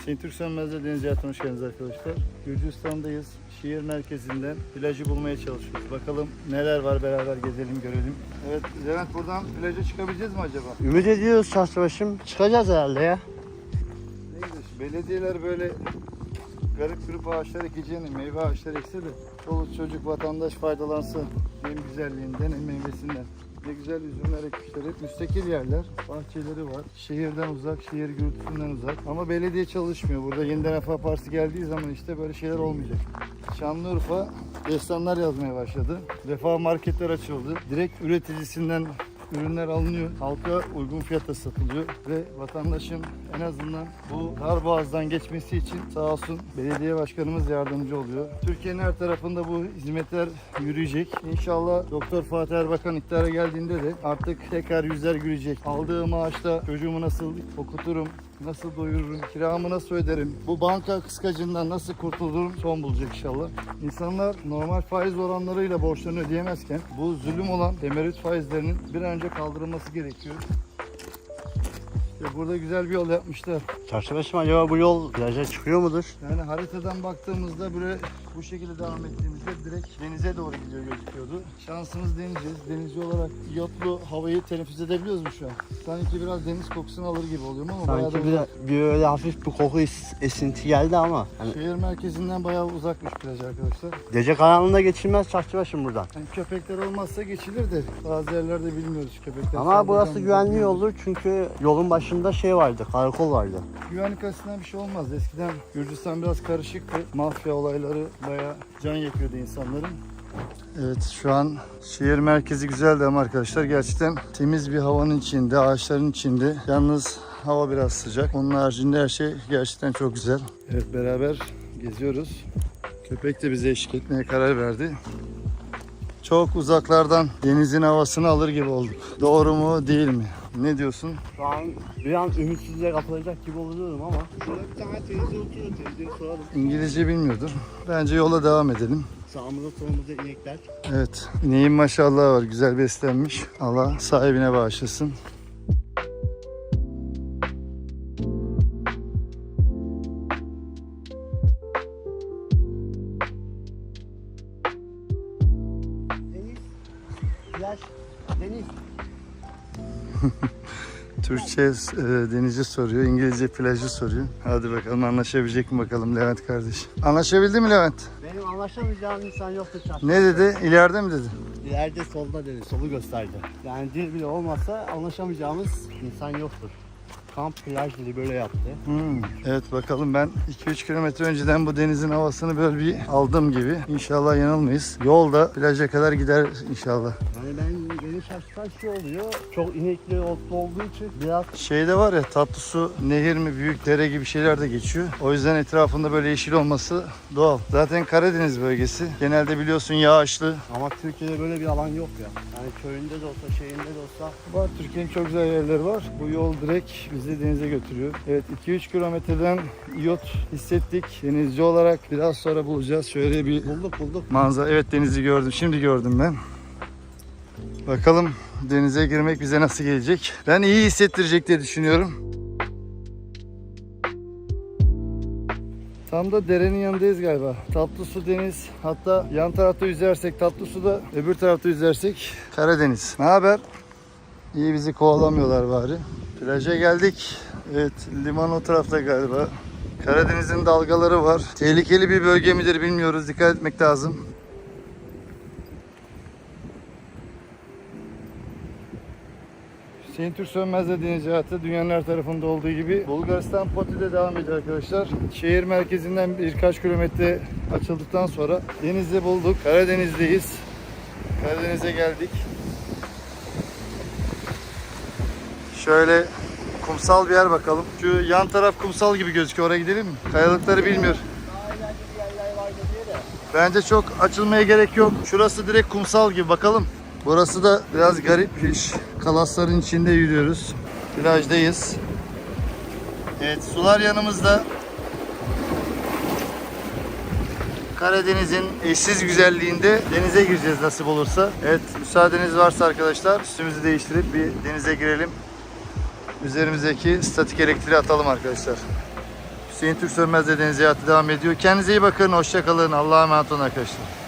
Hüseyin Türk Sönmez'de Deniz Hayatı'na hoş geldiniz arkadaşlar. Gürcistan'dayız. Şehir merkezinden plajı bulmaya çalışıyoruz. Bakalım neler var beraber gezelim görelim. Evet Levent buradan plaja çıkabileceğiz mi acaba? Ümit ediyoruz Çarşıbaşım. Çıkacağız herhalde ya. Neydi? Belediyeler böyle garip grup ağaçlar ekeceğini, meyve ağaçları ekse de çoluk çocuk vatandaş faydalansın. Hem güzelliğinden hem meyvesinden. Ne güzel üzümler ekmişler. Hep müstakil yerler. Bahçeleri var. Şehirden uzak, şehir gürültüsünden uzak. Ama belediye çalışmıyor. Burada yeniden Refah Partisi geldiği zaman işte böyle şeyler olmayacak. Şanlıurfa destanlar yazmaya başladı. Refah marketler açıldı. Direkt üreticisinden ürünler alınıyor. Halka uygun fiyata satılıyor ve vatandaşın en azından bu dar boğazdan geçmesi için sağ olsun belediye başkanımız yardımcı oluyor. Türkiye'nin her tarafında bu hizmetler yürüyecek. İnşallah Doktor Fatih Erbakan iktidara geldiğinde de artık tekrar yüzler gülecek. Aldığı maaşla çocuğumu nasıl okuturum, nasıl doyururum, kiramı nasıl öderim, bu banka kıskacından nasıl kurtulurum son bulacak inşallah. İnsanlar normal faiz oranlarıyla borçlarını ödeyemezken bu zulüm olan temerrüt faizlerinin bir an önce kaldırılması gerekiyor. İşte burada güzel bir yol yapmışlar. Çarşıbaşım acaba bu yol plaja çıkıyor mudur? Yani haritadan baktığımızda böyle bu şekilde devam ettiğimizde direkt denize doğru gidiyor gözüküyordu. Şansımız deneyeceğiz. Denizci olarak yotlu havayı teneffüs edebiliyoruz mu şu an? Sanki biraz deniz kokusunu alır gibi oluyorum ama bayağı da Sanki uzak. bir, bir öyle hafif bir koku es- esinti geldi ama. Hani Şehir merkezinden bayağı uzakmış plaj arkadaşlar. gece karanlığında geçilmez Çarşıbaşım buradan. Yani köpekler olmazsa geçilir de bazı yerlerde bilmiyoruz köpekler. Ama saldırgan burası mı, güvenli yoldur çünkü yolun başında şey vardı, karakol vardı. Güvenlik açısından bir şey olmaz. Eskiden Gürcistan biraz karışıktı. Mafya olayları bayağı can yakıyordu insanların. Evet şu an şehir merkezi güzeldi ama arkadaşlar gerçekten temiz bir havanın içinde, ağaçların içinde. Yalnız hava biraz sıcak. Onun haricinde her şey gerçekten çok güzel. Evet beraber geziyoruz. Köpek de bize eşlik etmeye karar verdi. Çok uzaklardan denizin havasını alır gibi olduk. Doğru mu değil mi? Ne diyorsun? Şu an bir an ümitsizliğe kapılacak gibi oluyorum ama. Şurada bir tane teyze oturuyor, teyzeye soralım. İngilizce bilmiyordur. Bence yola devam edelim. Sağımızda solumuzda inekler. Evet, ineğin maşallah var. Güzel beslenmiş. Allah sahibine bağışlasın. Deniz, plaj, deniz. Türkçe e, denizci soruyor, İngilizce plajı soruyor. Hadi bakalım anlaşabilecek mi bakalım Levent kardeş. Anlaşabildi mi Levent? Benim anlaşamayacağım insan yoktu çarşı. Ne dedi? İleride mi dedi? İleride solda dedi, solu gösterdi. Yani dil bile olmazsa anlaşamayacağımız insan yoktur. Kamp plaj dedi böyle yaptı. Hmm, Evet bakalım ben 2-3 kilometre önceden bu denizin havasını böyle bir aldım gibi. İnşallah yanılmayız. Yolda plaja kadar gider inşallah. Yani ben beni şaşırtan şey oluyor. Çok inekli otlu olduğu için biraz Şeyde var ya tatlı su nehir mi büyük dere gibi şeyler de geçiyor. O yüzden etrafında böyle yeşil olması doğal. Zaten Karadeniz bölgesi. Genelde biliyorsun yağışlı. ama Türkiye'de böyle bir alan yok ya. Yani köyünde de olsa, şeyinde de olsa Var Türkiye'nin çok güzel yerleri var. Bu yol direkt bizi denize götürüyor. Evet 2-3 kilometreden iyot hissettik. Denizci olarak biraz sonra bulacağız. Şöyle bir bulduk bulduk. manzara. Evet denizi gördüm. Şimdi gördüm ben. Bakalım denize girmek bize nasıl gelecek. Ben iyi hissettirecek diye düşünüyorum. Tam da derenin yanındayız galiba. Tatlı su deniz. Hatta yan tarafta yüzersek tatlı suda, öbür tarafta yüzersek Karadeniz. Ne haber? İyi bizi kovalamıyorlar bari. Plaja geldik. Evet liman o tarafta galiba. Karadeniz'in dalgaları var. Tehlikeli bir bölge midir bilmiyoruz. Dikkat etmek lazım. Hüseyin Türk Sönmez'de deniz hayatı dünyanın her tarafında olduğu gibi Bulgaristan Poti'de devam ediyor arkadaşlar. Şehir merkezinden birkaç kilometre açıldıktan sonra denizi bulduk. Karadeniz'deyiz. Karadeniz'e geldik. Şöyle kumsal bir yer bakalım. Şu yan taraf kumsal gibi gözüküyor. Oraya gidelim mi? Kayalıkları bilmiyor. Bence çok açılmaya gerek yok. Şurası direkt kumsal gibi bakalım. Burası da biraz garip bir. Kalasların içinde yürüyoruz. Plajdayız. Evet sular yanımızda. Karadeniz'in eşsiz güzelliğinde denize gireceğiz nasip olursa. Evet müsaadeniz varsa arkadaşlar üstümüzü değiştirip bir denize girelim. Üzerimizdeki statik elektriği atalım arkadaşlar. Hüseyin Türk Sönmez de deniz hayatı devam ediyor. Kendinize iyi bakın. Hoşçakalın. Allah'a emanet olun arkadaşlar.